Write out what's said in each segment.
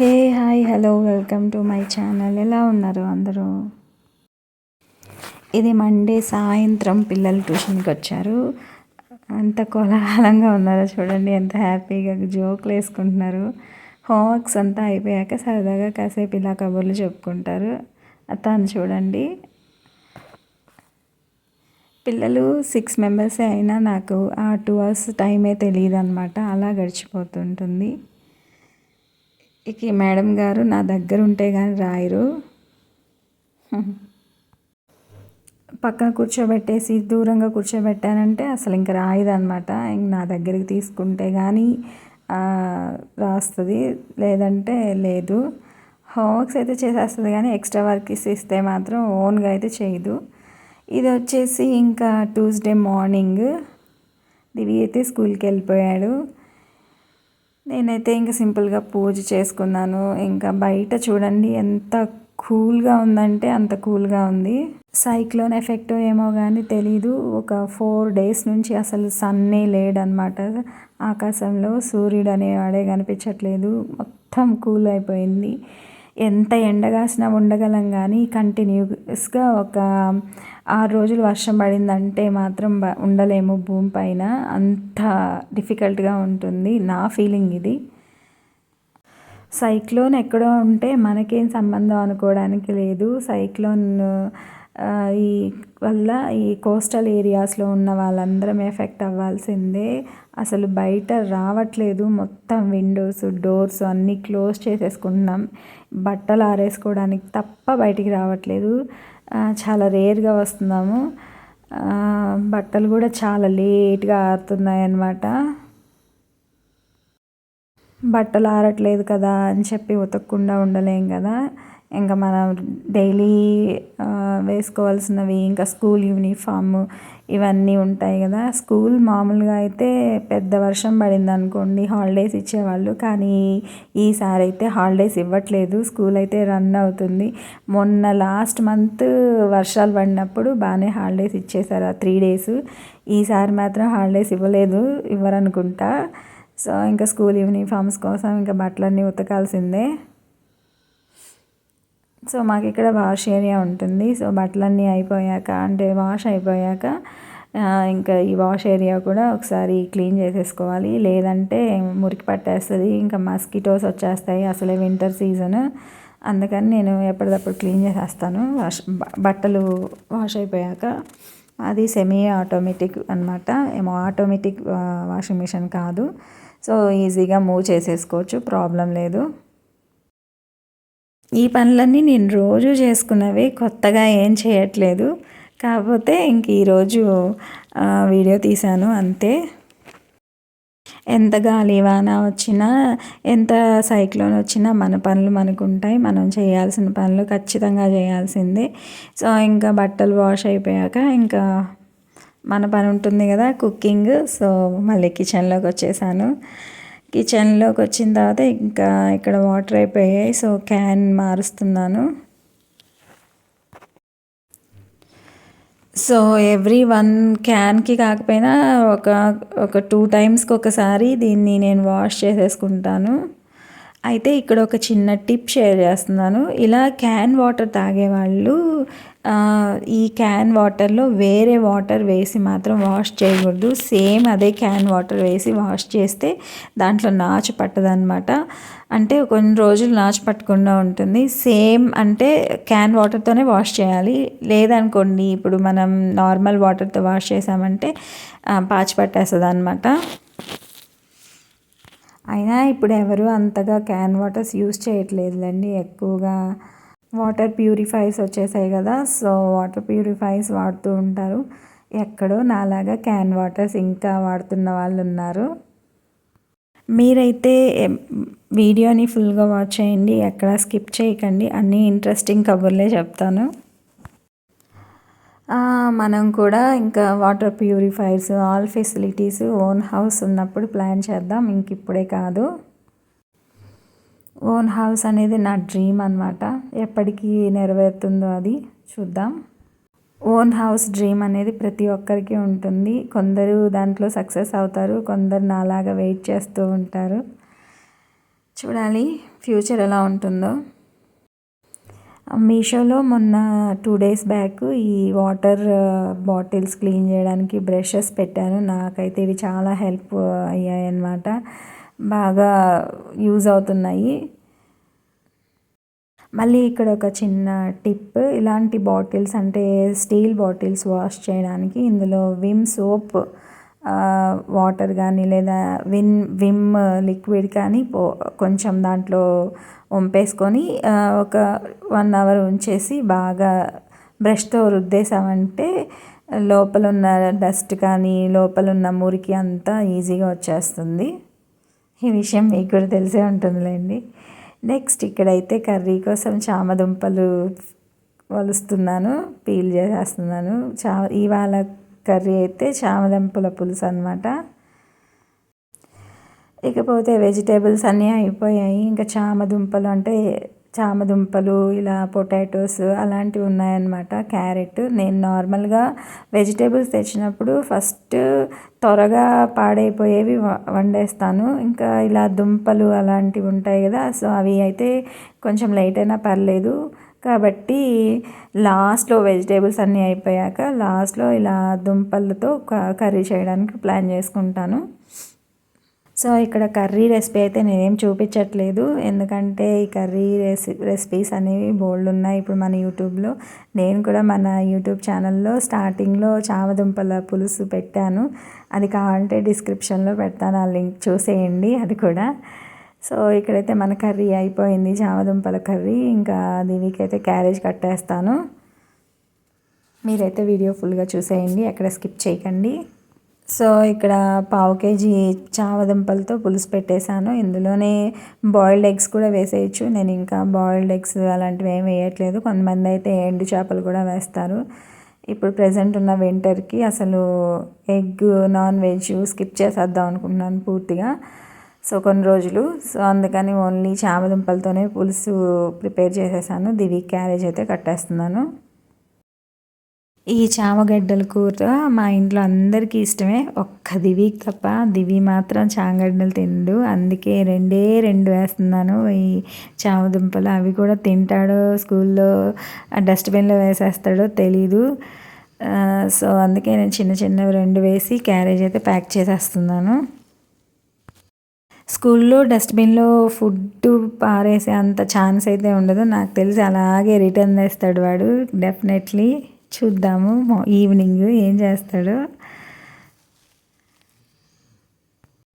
Hey hi hello welcome to my channel. ఎలా ఉన్నారు అందరూ? ఇది మండే సాయంత్రం పిల్లలు ట్యూషన్కి వచ్చారు. అంత కోలాహలంగా ఉన్నారో చూడండి ఎంత హ్యాపీగా జోకులు వేసుకుంటున్నారు. హోంవర్క్స్ అంతా అయిపోయాక సరదాగా కాసేపు ఇలా కబుర్లు చెప్పుకుంటారు. తను చూడండి. పిల్లలు సిక్స్ మెంబర్సే అయినా నాకు ఆ టూ అవర్స్ టైమే తెలియదు అనమాట అలా గడిచిపోతుంటుంది. ఇక మేడం గారు నా దగ్గర ఉంటే కానీ రాయరు. పక్కన కూర్చోబెట్టేసి దూరంగా కూర్చోబెట్టానంటే అసలు ఇంక రాయదనమాట ఇంక నా దగ్గరికి తీసుకుంటే కానీ రాస్తుంది. లేదంటే లేదు. హోంవర్క్స్ అయితే చేసేస్తుంది కానీ ఎక్స్ట్రా వర్క్ ఇస్తే మాత్రం ఓన్గా అయితే చేయదు. ఇది వచ్చేసి ఇంకా ట్యూస్డే మార్నింగ్. దివి అయితే స్కూల్కి వెళ్ళిపోయాడు. నేనైతే ఇంకా సింపుల్గా పూజ చేసుకున్నాను. ఇంకా బయట చూడండి ఎంత కూల్గా ఉందంటే అంత కూల్గా ఉంది. సైక్లోన్ ఎఫెక్ట్ ఏమో కానీ తెలీదు. ఒక ఫోర్ డేస్ నుంచి అసలు సన్నే లేడనమాట ఆకాశంలో సూర్యుడు అనేవాడే కనిపించట్లేదు. మొత్తం కూల్ అయిపోయింది. ఎంత ఎండగాసినా ఉండగలం కానీ కంటిన్యూస్గా ఒక ఆరు రోజులు వర్షం పడిందంటే మాత్రం ఉండలేము భూమి పైన. అంత డిఫికల్ట్గా ఉంటుంది నా ఫీలింగ్ ఇది. సైక్లోన్ ఎక్కడో ఉంటే మనకేం సంబంధం అనుకోవడానికి లేదు. సైక్లోన్ ఈ వల్ల ఈ కోస్టల్ ఏరియాస్లో ఉన్న వాళ్ళందరం ఎఫెక్ట్ అవ్వాల్సిందే. అసలు బయట రావట్లేదు మొత్తం విండోస్ డోర్స్ అన్నీ క్లోజ్ చేసేసుకుంటున్నాం. బట్టలు ఆరేసుకోవడానికి తప్ప బయటికి రావట్లేదు. చాలా రేర్గా వస్తున్నాము. బట్టలు కూడా చాలా లేట్గా ఆరుతున్నాయి అన్నమాట బట్టలు ఆరట్లేదు కదా అని చెప్పి ఉతకకుండా ఉండలేం కదా. ఇంకా మనం డైలీ వేసుకోవాల్సినవి ఇంకా స్కూల్ యూనిఫామ్ ఇవన్నీ ఉంటాయి కదా. స్కూల్ మామూలుగా అయితే పెద్ద వర్షం పడింది అనుకోండి హాలిడేస్ ఇచ్చేవాళ్ళు. కానీ ఈసారి అయితే హాలిడేస్ ఇవ్వట్లేదు. స్కూల్ అయితే రన్ అవుతుంది. మొన్న లాస్ట్ మంత్ వర్షాలు పడినప్పుడు బాగానే హాలిడేస్ ఇచ్చేసారు ఆ త్రీ డేస్. ఈసారి మాత్రం హాలిడేస్ ఇవ్వలేదు ఇవ్వరనుకుంటా. సో ఇంకా స్కూల్ యూనిఫామ్స్ కోసం ఇంకా బట్టలన్నీ ఉతకాల్సిందే. సో మాకు ఇక్కడ వాష్ ఏరియా ఉంటుంది. సో బట్టలన్నీ అయిపోయాక అంటే వాష్ అయిపోయాక ఇంకా ఈ వాష్ ఏరియా కూడా ఒకసారి క్లీన్ చేసేసుకోవాలి. లేదంటే మురికి పట్టేస్తుంది ఇంకా మస్కిటోస్ వచ్చేస్తాయి అసలే వింటర్ సీజన్. అందుకని నేను ఎప్పటికప్పుడు క్లీన్ చేసేస్తాను. వాష్ బట్టలు వాష్ అయిపోయాక అది సెమీ ఆటోమేటిక్ అనమాట ఏమో ఆటోమేటిక్ వాషింగ్ మిషన్ కాదు. సో ఈజీగా మూవ్ చేసేసుకోవచ్చు ప్రాబ్లం లేదు. ఈ పనులన్నీ నేను రోజు చేసుకున్నవి కొత్తగా ఏం చేయట్లేదు. కాకపోతే ఇంక ఈరోజు వీడియో తీశాను అంతే. ఎంత గాలి వాన వచ్చినా ఎంత సైక్లోన్ వచ్చినా మన పనులు మనకు ఉంటాయి మనం చేయాల్సిన పనులు ఖచ్చితంగా చేయాల్సిందే. సో ఇంకా బట్టలు వాష్ అయిపోయాక ఇంకా మన పని ఉంటుంది కదా కుకింగ్. సో మళ్ళీ కిచెన్లోకి వచ్చేసాను. కిచెన్లోకి వచ్చిన తర్వాత ఇంకా ఇక్కడ వాటర్ అయిపోయాయి. సో క్యాన్ మారుస్తున్నాను. సో ఎవ్రీ వన్ క్యాన్కి కాకపోయినా ఒక ఒక టూ టైమ్స్కి ఒకసారి దీన్ని నేను వాష్ చేసేసుకుంటాను. అయితే ఇక్కడ ఒక చిన్న టిప్ షేర్ చేస్తున్నాను. ఇలా క్యాన్ వాటర్ తాగేవాళ్ళు ఈ క్యాన్ వాటర్లో వేరే వాటర్ వేసి మాత్రం వాష్ చేయకూడదు. సేమ్ అదే క్యాన్ వాటర్ వేసి వాష్ చేస్తే దాంట్లో నాచు పట్టదనమాట అంటే కొన్ని రోజులు నాచు పట్టకుండా ఉంటుంది. సేమ్ అంటే క్యాన్ వాటర్తోనే వాష్ చేయాలి. లేదనుకోండి ఇప్పుడు మనం నార్మల్ వాటర్తో వాష్ చేసామంటే పాచి పట్టేస్తుంది అనమాట అయినా ఇప్పుడు ఎవరు అంతగా క్యాన్ వాటర్స్ యూస్ చేయట్లేదులేండి. ఎక్కువగా వాటర్ ప్యూరిఫైర్స్ వచ్చేసాయి కదా సో వాటర్ ప్యూరిఫైర్స్ వాడుతూ ఉంటారు. ఎక్కడో నాలాగా క్యాన్ వాటర్స్ ఇంకా వాడుతున్న వాళ్ళు ఉన్నారు మీరైతే వీడియోని ఫుల్గా వాచ్ చేయండి ఎక్కడ స్కిప్ చేయకండి. అన్నీ ఇంట్రెస్టింగ్ కబుర్లే చెప్తాను. మనం కూడా ఇంకా water purifiers all facilities own house ఉన్నప్పుడు ప్లాన్ చేద్దాం. ఇంక ఇప్పుడే కాదు. ఓన్ హౌస్ అనేది నా డ్రీమ్ అనమాట ఎప్పటికీ నెరవేరుతుందో అది చూద్దాం. ఓన్ హౌస్ డ్రీమ్ అనేది ప్రతి ఒక్కరికి ఉంటుంది. కొందరు దాంట్లో సక్సెస్ అవుతారు కొందరు నాలాగా వెయిట్ చేస్తూ ఉంటారు. చూడాలి ఫ్యూచర్ ఎలా ఉంటుందో. మీషోలో మొన్న టూ డేస్ బ్యాక్ ఈ వాటర్ బాటిల్స్ క్లీన్ చేయడానికి బ్రషెస్ పెట్టాను. నాకైతే ఇవి చాలా హెల్ప్ uh, అయ్యాయి అన్నమాట బాగా యూజ్ అవుతున్నాయి. మళ్ళీ ఇక్కడ ఒక చిన్న టిప్ ఇలాంటి బాటిల్స్ అంటే స్టీల్ బాటిల్స్ వాష్ చేయడానికి ఇందులో విమ్ సోప్ వాటర్ కానీ లేదా విన్ విమ్ లిక్విడ్ కానీ పో కొంచెం దాంట్లో వంపేసుకొని ఒక వన్ అవర్ ఉంచేసి బాగా బ్రష్తో రుద్దేశామంటే లోపల ఉన్న డస్ట్ కానీ లోపల ఉన్న మురికి అంతా ఈజీగా వచ్చేస్తుంది. ఈ విషయం మీకు కూడా తెలిసే ఉంటుందిలేండి. నెక్స్ట్ ఇక్కడైతే కర్రీ కోసం చామదుంపలు వలుస్తున్నాను పీల్ చేసేస్తున్నాను. చా ఇవాళ కర్రీ అయితే చామదుంపల పులుసు అనమాట ఇకపోతే వెజిటేబుల్స్ అన్నీ అయిపోయాయి. ఇంకా చామ దుంపలు అంటే చామదుంపలు ఇలా పొటాటోస్ అలాంటివి ఉన్నాయన్నమాట క్యారెట్. నేను నార్మల్గా వెజిటేబుల్స్ తెచ్చినప్పుడు ఫస్ట్ త్వరగా పాడైపోయేవి వండేస్తాను. ఇంకా ఇలా దుంపలు అలాంటివి ఉంటాయి కదా సో అవి అయితే కొంచెం లేట్ అయినా పర్లేదు. కాబట్టి లాస్ట్లో వెజిటేబుల్స్ అన్నీ అయిపోయాక లాస్ట్లో ఇలా దుంపలతో కర్రీ చేయడానికి ప్లాన్ చేసుకుంటాను. సో ఇక్కడ కర్రీ రెసిపీ అయితే నేనేం చూపించట్లేదు. ఎందుకంటే ఈ కర్రీ రెసి రెసిపీస్ అనేవి బోల్డ్ ఉన్నాయి ఇప్పుడు మన యూట్యూబ్లో. నేను కూడా మన యూట్యూబ్ ఛానల్లో స్టార్టింగ్లో చామదుంపల పులుసు పెట్టాను. అది కావాలంటే డిస్క్రిప్షన్లో పెడతాను ఆ లింక్ చూసేయండి అది కూడా. సో ఇక్కడైతే మన కర్రీ అయిపోయింది చామదుంపల కర్రీ. ఇంకా దీనికైతే క్యారేజ్ కట్టేస్తాను. మీరైతే వీడియో ఫుల్గా చూసేయండి ఎక్కడ స్కిప్ చేయకండి. సో ఇక్కడ పావు కేజీ చామదుంపలతో పులుసు పెట్టేశాను. ఇందులోనే బాయిల్డ్ ఎగ్స్ కూడా వేసేయచ్చు. నేను ఇంకా బాయిల్డ్ ఎగ్స్ అలాంటివి ఏం వేయట్లేదు. కొంతమంది అయితే ఎండు చేపలు కూడా వేస్తారు. ఇప్పుడు ప్రజెంట్ ఉన్న వింటర్కి అసలు ఎగ్ నాన్ వెజ్ స్కిప్ చేసేద్దాం అనుకుంటున్నాను పూర్తిగా. సో కొన్ని రోజులు. సో అందుకని ఓన్లీ చామదుంపలతోనే పులుసు ప్రిపేర్ చేసేసాను. దివి క్యారేజ్ అయితే కట్టేస్తున్నాను. ఈ చామగడ్డల కూర మా ఇంట్లో అందరికీ ఇష్టమే. ఒక్క దివి తప్ప దివి మాత్రం చామగడ్డలు తిండు. అందుకే రెండే రెండు వేస్తున్నాను. ఈ చామదుంపలు అవి కూడా తింటాడో స్కూల్లో డస్ట్బిన్లో వేసేస్తాడో తెలీదు. సో అందుకే నేను చిన్న చిన్నవి రెండు వేసి క్యారేజ్ అయితే ప్యాక్ చేసేస్తున్నాను. స్కూల్లో డస్ట్బిన్లో ఫుడ్ పారేసే అంత ఛాన్స్ అయితే ఉండదు. నాకు తెలిసి అలాగే రిటర్న్ చేస్తాడు వాడు డెఫినెట్లీ. చూద్దాము. ఈవినింగ్ ఏం చేస్తాడో?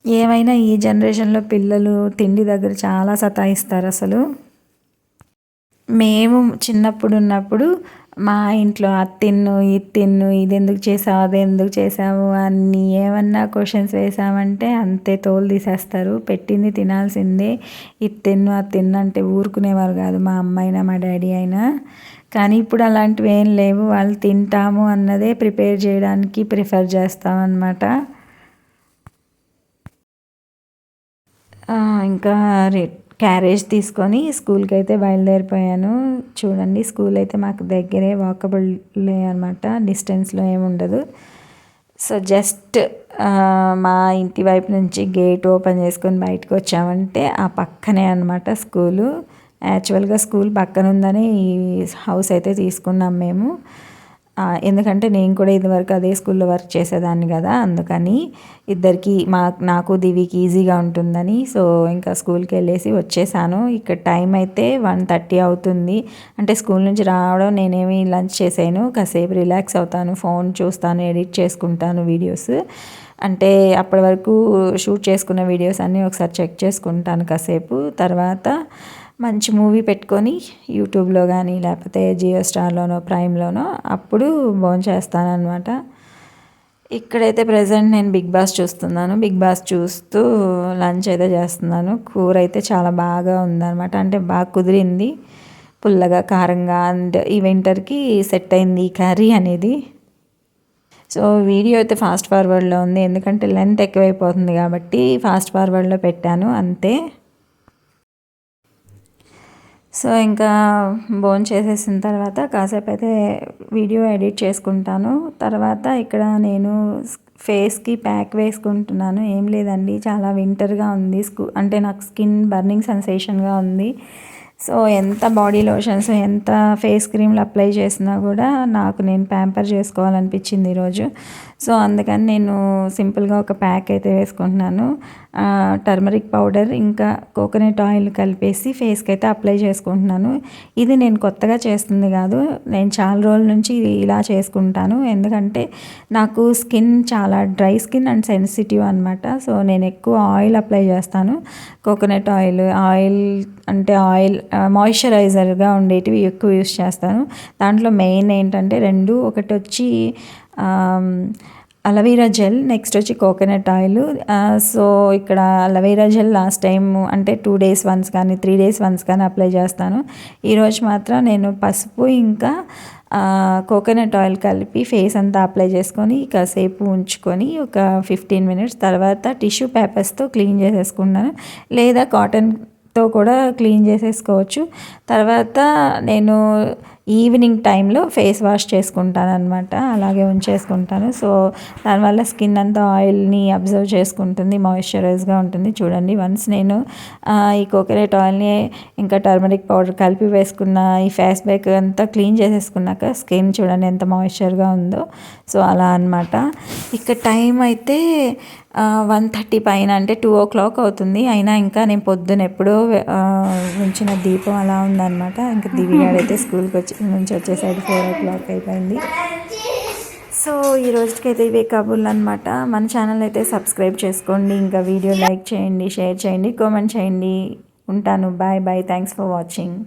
ఏమైనా ఈ జనరేషన్లో పిల్లలు తిండి దగ్గర చాలా సతాయిస్తారు అసలు. మేము చిన్నప్పుడు ఉన్నప్పుడు మా ఇంట్లో అది తిన్ను ఇది తిన్ను ఇది ఎందుకు చేసావు అది ఎందుకు చేసావు అన్ని ఏమన్నా క్వశ్చన్స్ వేసామంటే అంతే తోలు తీసేస్తారు. పెట్టింది తినాల్సిందే. ఇది తిన్ను అది తిన్ను అంటే ఊరుకునేవారు కాదు మా అమ్మాయినా మా డాడీ అయినా. కానీ ఇప్పుడు అలాంటివి ఏం లేవు. వాళ్ళు తింటాము అన్నదే ప్రిపేర్ చేయడానికి ప్రిఫర్ చేస్తామన్నమాట ఇంకా క్యారేజ్ తీసుకొని స్కూల్కి అయితే బయలుదేరిపోయాను. చూడండి స్కూల్ అయితే మాకు దగ్గరే వాకబుల్ అనమాట డిస్టెన్స్లో ఏమి ఉండదు. సో జస్ట్ మా ఇంటి వైపు నుంచి గేట్ ఓపెన్ చేసుకొని బయటకు వచ్చామంటే ఆ పక్కనే అనమాట స్కూలు. యాక్చువల్గా స్కూల్ పక్కన ఉందని ఈ హౌస్ అయితే తీసుకున్నాం మేము. ఎందుకంటే నేను కూడా ఇదివరకు అదే స్కూల్లో వర్క్ చేసేదాన్ని కదా అందుకని ఇద్దరికి మా నాకు దివికి ఈజీగా ఉంటుందని. సో ఇంకా స్కూల్కి వెళ్ళేసి వచ్చేసాను. ఇక్కడ టైం అయితే వన్ థర్టీ అవుతుంది. అంటే స్కూల్ నుంచి రావడం నేనేమి లంచ్ చేసాను కాసేపు రిలాక్స్ అవుతాను. ఫోన్ చూస్తాను ఎడిట్ చేసుకుంటాను వీడియోస్. అంటే అప్పటి వరకు షూట్ చేసుకున్న వీడియోస్ అన్నీ ఒకసారి చెక్ చేసుకుంటాను కాసేపు. తర్వాత మంచి మూవీ పెట్టుకొని యూట్యూబ్లో కానీ లేకపోతే జియో స్టార్లోనో ప్రైమ్లోనో అప్పుడు చేస్తానన్నమాట. ఇక్కడైతే ప్రజెంట్ నేను బిగ్ బాస్ చూస్తున్నాను. బిగ్ బాస్ చూస్తూ లంచ్ అయితే చేస్తున్నాను. కూర అయితే చాలా బాగా ఉందన్నమాట. అంటే బాగా కుదిరింది. పుల్లగా కారంగా అండ్ ఈ వింటర్కి సెట్ అయింది ఈ కర్రీ అనేది. సో వీడియో అయితే ఫాస్ట్ ఫార్వర్డ్లో ఉంది. ఎందుకంటే లెంత్ ఎక్కువైపోతుంది కాబట్టి ఫాస్ట్ ఫార్వర్డ్లో పెట్టాను. అంతే. సో ఇంకా బోన్ చేసేసిన తర్వాత కాసేపు అయితే వీడియో ఎడిట్ చేసుకుంటాను. తర్వాత ఇక్కడ నేను ఫేస్కి ప్యాక్ వేసుకుంటున్నాను. ఏం లేదండి చాలా వింటర్గా ఉంది. స్కూ అంటే నాకు స్కిన్ బర్నింగ్ సెన్సేషన్గా ఉంది. సో ఎంత బాడీ లోషన్స్ ఎంత ఫేస్ క్రీమ్లు అప్లై చేసినా కూడా నాకు నేను ప్యాంపర్ చేసుకోవాలనిపించింది ఈరోజు. సో అందుకని నేను సింపుల్గా ఒక ప్యాక్ అయితే వేసుకుంటున్నాను. టర్మరిక్ పౌడర్ ఇంకా కోకోనట్ ఆయిల్ కలిపేసి ఫేస్కి అయితే అప్లై చేసుకుంటున్నాను. ఇది నేను కొత్తగా చేస్తుంది కాదు నేను చాలా రోజుల నుంచి ఇలా చేసుకుంటాను. ఎందుకంటే నాకు స్కిన్ చాలా డ్రై స్కిన్ అండ్ సెన్సిటివ్ అనమాట సో నేను ఎక్కువ ఆయిల్ అప్లై చేస్తాను. కోకోనట్ ఆయిల్ ఆయిల్ అంటే ఆయిల్ మాయిశ్చరైజర్గా ఉండేటివి ఎక్కువ యూస్ చేస్తాను. దాంట్లో మెయిన్ ఏంటంటే రెండు ఒకటి వచ్చి అలవీరా జెల్ నెక్స్ట్ వచ్చి కోకోనట్ ఆయిల్ సో ఇక్కడ aloe vera gel last time అంటే టూ డేస్ వన్స్ కానీ త్రీ డేస్ వన్స్ కానీ అప్లై చేస్తాను. ఈరోజు మాత్రం నేను పసుపు ఇంకా కోకోనట్ ఆయిల్ కలిపి ఫేస్ అంతా అప్లై చేసుకొని కాసేపు ఉంచుకొని ఒక ఫిఫ్టీన్ మినిట్స్ తర్వాత టిష్యూ పేపర్స్తో క్లీన్ చేసేసుకున్నాను లేదా కాటన్ తో కూడా క్లీన్ చేసేసుకోవచ్చు. తర్వాత నేను ఈవినింగ్ టైంలో ఫేస్ వాష్ చేసుకుంటాను అనమాట అలాగే ఉంచేసుకుంటాను. సో దానివల్ల స్కిన్ అంతా ఆయిల్ని అబ్జర్వ్ చేసుకుంటుంది మాయిశ్చరైజ్గా ఉంటుంది. చూడండి వన్స్ నేను ఈ కోకోనట్ ఆయిల్ని ఇంకా టర్మరిక్ పౌడర్ కలిపి వేసుకున్న ఈ ఫేస్ బ్యాక్ అంతా క్లీన్ చేసేసుకున్నాక స్కిన్ చూడండి ఎంత మాయిశ్చర్గా ఉందో. సో అలా అనమాట ఇక టైం అయితే వన్ థర్టీ పైన అంటే టూ ఓ క్లాక్ అవుతుంది. అయినా ఇంకా నేను పొద్దున ఎప్పుడో ఉంచిన దీపం అలా ఉందన్నమాట. ఇంకా దివ్యాడైతే స్కూల్కి వచ్చి నుంచి వచ్చేసరికి ఫోర్ ఓ క్లాక్ అయిపోయింది. సో ఈ రోజుకైతే ఇవే కబుర్లు అనమాట మన ఛానల్ అయితే సబ్స్క్రైబ్ చేసుకోండి. ఇంకా వీడియో లైక్ చేయండి షేర్ చేయండి కామెంట్ చేయండి. ఉంటాను. Bye bye. Thanks for watching.